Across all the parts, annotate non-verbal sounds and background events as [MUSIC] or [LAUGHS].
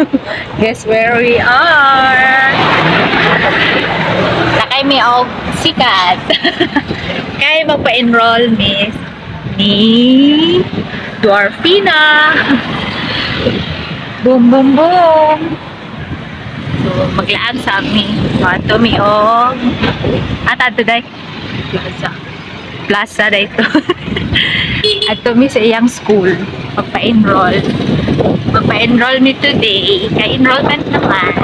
[LAUGHS] Guess where we are? Sakay mi og sikat. [LAUGHS] Kaya magpa-enroll miss ni Dwarfina. [LAUGHS] Boom, boom, boom. So, maglaan sa amin. Wato mi og at ato day. Plaza. Plaza day to. at mi sa iyang school. Magpa-enroll. Magpa-enroll mi today. Kay enrollment naman.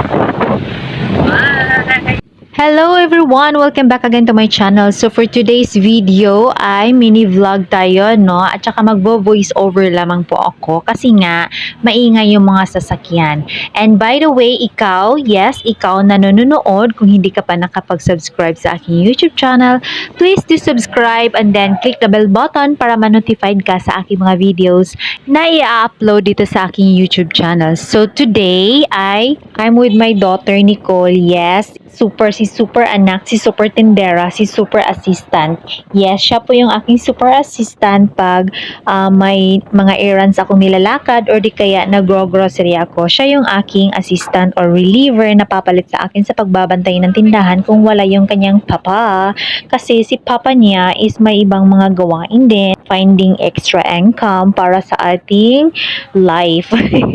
Bye! Hello everyone! Welcome back again to my channel. So for today's video ay mini vlog tayo, no? At saka magbo-voice over lamang po ako kasi nga maingay yung mga sasakyan. And by the way, ikaw, yes, ikaw na nanonood, kung hindi ka pa nakapag-subscribe sa aking YouTube channel, please do subscribe and then click the bell button para ma-notified ka sa aking mga videos na i-upload dito sa aking YouTube channel. So today ay I'm with my daughter Nicole. Yes, super si super anak, si super tindera, si super assistant. Yes, siya po yung aking super assistant pag ah, may mga errands akong nilalakad or di kaya nagro-grocery ako. Siya yung aking assistant or reliever na papalit sa akin sa pagbabantay ng tindahan kung wala yung kanyang papa. Kasi si papa niya is may ibang mga gawain din. Finding extra income para sa ating life.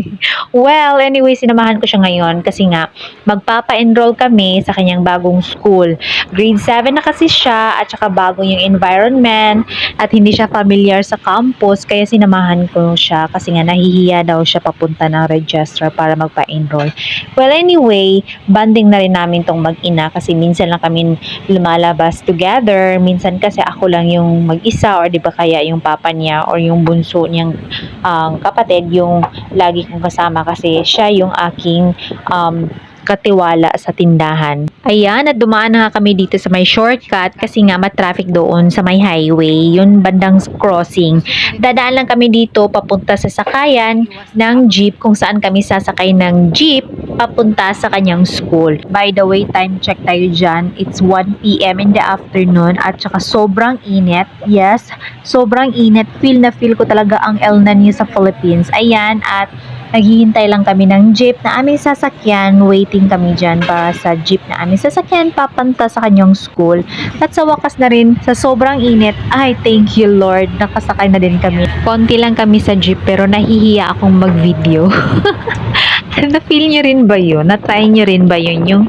[LAUGHS] well, anyway, sinamahan ko siya ngayon kasi nga magpapa-enroll kami sa kanyang bagong school. Grade 7 na kasi siya at saka bago yung environment at hindi siya familiar sa campus kaya sinamahan ko siya kasi nga nahihiya daw siya papunta ng registrar para magpa-enroll. Well, anyway, banding na rin namin tong mag-ina kasi minsan lang kami lumalabas together. Minsan kasi ako lang yung mag-isa or di ba kaya yung papa niya or yung bunso niyang ang kapatid yung lagi kong kasama kasi siya yung aking um, katiwala sa tindahan. Ayan, at dumaan na nga kami dito sa may shortcut kasi nga matraffic doon sa may highway, yun bandang crossing. Dadaan lang kami dito papunta sa sakayan ng jeep kung saan kami sasakay ng jeep papunta sa kanyang school. By the way, time check tayo dyan. It's 1pm in the afternoon at saka sobrang init. Yes, sobrang init. Feel na feel ko talaga ang El Nino sa Philippines. Ayan, at naghihintay lang kami ng jeep na aming sasakyan. Waiting kami dyan para sa jeep na aming sasakyan papanta sa kanyang school. At sa wakas na rin, sa sobrang init, ay thank you Lord, nakasakay na din kami. Konti lang kami sa jeep pero nahihiya akong mag-video. [LAUGHS] Na-feel nyo rin ba yun? Na-try nyo rin ba yun? Yung,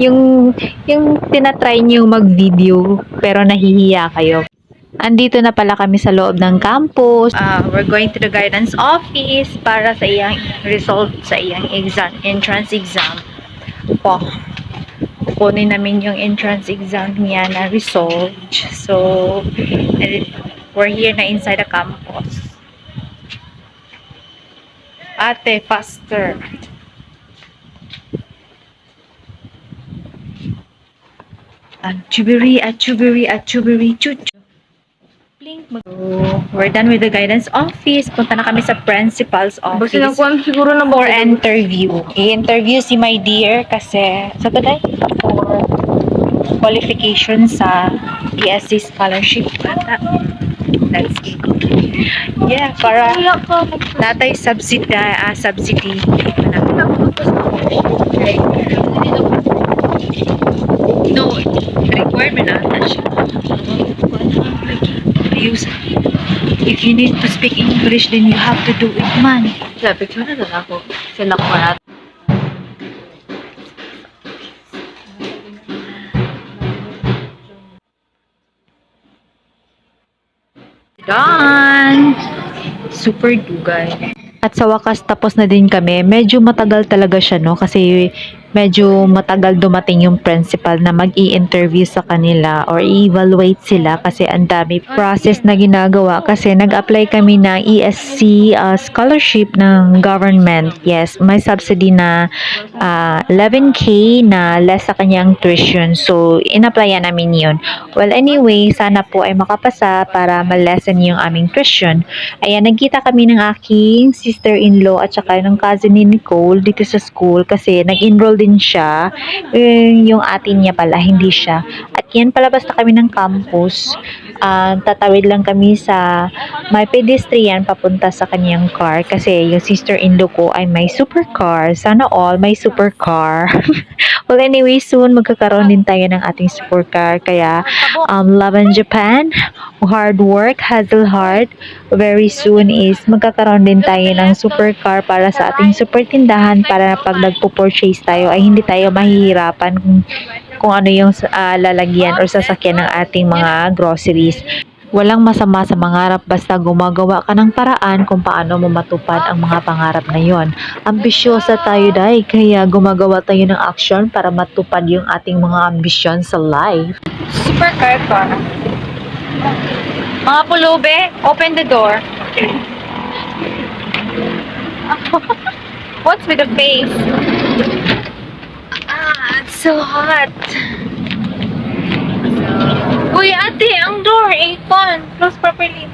yung, yung tinatry nyo mag-video pero nahihiya kayo. Andito na pala kami sa loob ng campus. Uh, we're going to the guidance office para sa iyang result sa iyang exam, entrance exam. Po. Kukunin namin yung entrance exam niya na result. So, we're here na inside the campus. Ate, faster. Achubiri, achubiri, achubiri, chuchu. Mag- So, we're done with the guidance office. Punta na kami sa principal's office Basta nakuha siguro na for interview. I-interview si my dear kasi sa today for qualification sa PSC scholarship ata. Let's see. Yeah, para natay subsidy, ah, subsidy. No, requirement ata siya. Use. If you need to speak English, then you have to do it, man. Sa picture na lang ako. Sila ko na. Done! Super dugay. At sa wakas tapos na din kami. Medyo matagal talaga siya no kasi medyo matagal dumating yung principal na mag interview sa kanila or i-evaluate sila kasi ang dami process na ginagawa kasi nag-apply kami na ESC uh, scholarship ng government. Yes, may subsidy na uh, 11k na less sa kanyang tuition. So, in-applyan namin yun. Well, anyway, sana po ay makapasa para ma-lessen yung aming tuition. Ayan, nagkita kami ng aking sister-in-law at saka ng cousin ni Nicole dito sa school kasi nag-enroll din din siya. Eh, yung atin niya pala, hindi siya. At yan, palabas na kami ng campus. Ah, tatawid lang kami sa may pedestrian papunta sa kanyang car kasi yung sister-in-law ko ay may supercar. Sana all may supercar. [LAUGHS] well, anyway, soon magkakaroon din tayo ng ating supercar. Kaya, um, Laban Japan, hard work, hustle hard. Very soon is magkakaroon din tayo ng supercar para sa ating super tindahan para pag nagpo-purchase tayo ay hindi tayo mahihirapan kung, kung ano yung ah, lalagyan or sasakyan ng ating mga groceries. Walang masama sa mangarap basta gumagawa ka ng paraan kung paano mo matupad ang mga pangarap na yon. Ambisyosa tayo dahil kaya gumagawa tayo ng action para matupad yung ating mga ambisyon sa life. Super car ko. Mga pulube, open the door. [LAUGHS] What's with the face? Ah, it's so hot. Uy, ate, ang door, Akon. Close properly.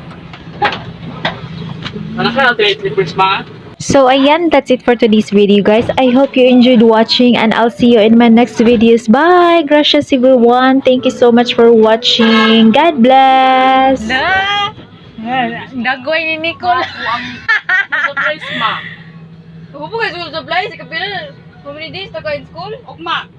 Ano ka, trade slippers ma? So ayan, that's it for today's video guys. I hope you enjoyed watching and I'll see you in my next videos. Bye! Gracias everyone. Thank you so much for watching. God bless! Na! Nagway ni Nicole. Surprise ma. [LAUGHS] Huwag po kayo school supply. Sa kapila, how many days na ka in school? Ugma.